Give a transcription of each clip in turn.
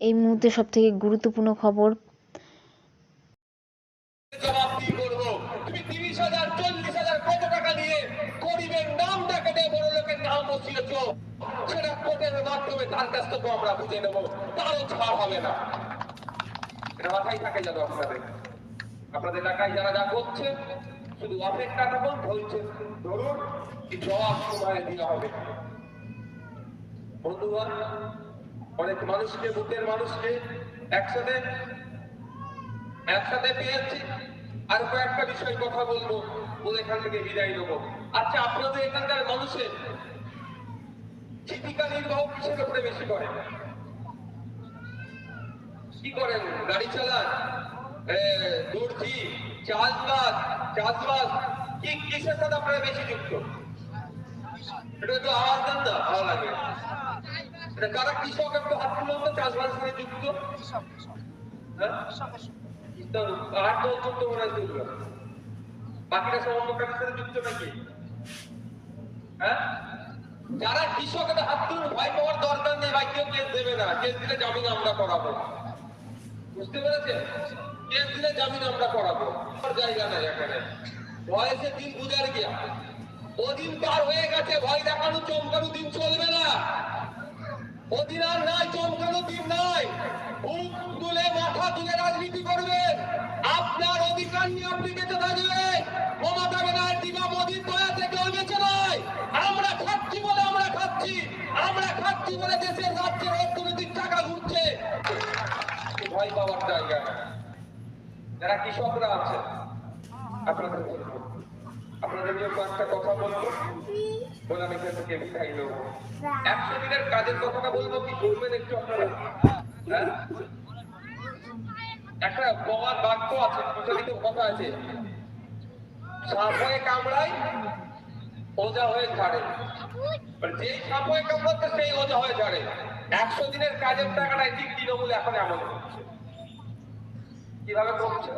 এই মুহূর্তে সব থেকে গুরুত্বপূর্ণ খবর। সেটা হবে না। এটা মাথায় আপনাদের। আপনাদের যারা যা করছে, শুধু ধরুন অনেক মানুষকে, বুকের মানুষকে একসাথে একসাথে পেয়েছি। আর কয়েকটা বিষয় কথা বলব, বলে এখান থেকে বিদায় নেব। আচ্ছা আপনাদের এখানকার মানুষের জীবিকা নির্বাহ কিসের উপরে বেশি করে? কি করেন? গাড়ি চালান? দর্জি, চাষবাস চাষবাস, কি কিসের সাথে আপনারা বেশি যুক্ত? এটা একটু আওয়াজ দেন না, ভালো লাগে। কারা কৃষক একটু হাত তো যুক্ত? হ্যাঁ? তো মনে হয় তুলবে বাকিরা সব অন্য কাজের সাথে যুক্ত নাকি? হ্যাঁ? যারা কৃষক এটা হাত তুলুন ভয় পাওয়ার দরকার নেই ভাই কেউ কেস দেবে না। কেস দিলে জামিন আমরা করাবো। বুঝতে পেরেছেন? কেস দিলে জামিন আমরা করাবো। জায়গা নাই এখানে। বয়সে দিন গুজার গিয়া। ওদিন পার হয়ে গেছে ভয় দেখানো চমকানো দিন চলবে। আর নাই, চমকানো দিন নাই। বুক তুলে মাথা তুলে রাজনীতি করবেন। আপনার অধিকার নিয়ে আপনি বেঁচে থাকবেন। মমতা ব্যানার্জি বা মোদীর দয়াতে কেউ বেঁচে নাই আমরা খাচ্ছি বলে আমরা খাচ্ছি। আমরা খাচ্ছি বলে দেশের রাজ্যের অর্থনৈতিক টাকা ঘুরছে। ভয় পাওয়ার জায়গা। যারা কৃষকরা আছে আপনাদের আপনাদের নিয়ে কয়েকটা কথা বলব। বলে আমি এখান থেকে নেব। একশো দিনের কাজের কথাটা বলব কি করবেন একটু আপনারা? হ্যাঁ? একটা প্রবাদ বাক্য আছে, প্রচলিত কথা আছে। সাপ হয়ে কামড়ায়, ওজা হয়ে মানে যেই সাপ হয়ে কামড়াচ্ছে, সেই ওজা হয়ে ঝাড়ে। একশো দিনের কাজের টাকাটা ঠিক তৃণমূল এখন এমন করছে কীভাবে করছে?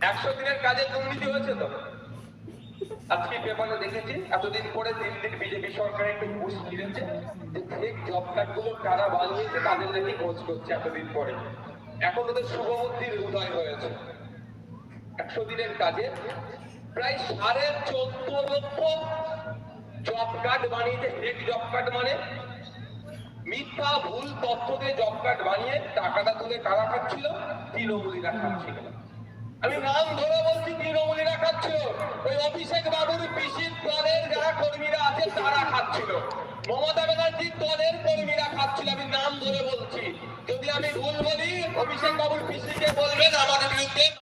একশো দিনের কাজে দুর্নীতি হয়েছে তো? আজকে পেপারে দেখেছি, এতদিন পরে দিল্লির বিজেপি সরকার একটু ঘুষ ফিরেছে যে ফেক জব কার্ডগুলো কারা বানিয়েছে তাদের নাকি খোঁজ করছে এতদিন পরে। এখন ওদের শুভবুদ্ধির উদয় হয়েছে। একশো দিনের কাজে প্রায় সাড়ে চোদ্দ লক্ষ জব কার্ড বানিয়েছে। ফেক জব কার্ড মানে মিথ্যা, ভুল তথ্য দিয়ে জব কার্ড বানিয়ে টাকাটা তুলে কারা খাচ্ছিল? তৃণমূলীরা খাচ্ছিল। আমি নাম ধরে বলছি তৃণমূলীরা খাচ্ছিল। ওই অভিষেক বাবুর পিসির দলের যারা কর্মীরা আছে, তারা খাচ্ছিল। মমতা ব্যানার্জির দলের কর্মীরা খাচ্ছিল, আমি নাম ধরে বলছি। যদি আমি ভুল বলি, অভিষেক বাবুর পিসিকে বলবেন আমাদের বিরুদ্ধে।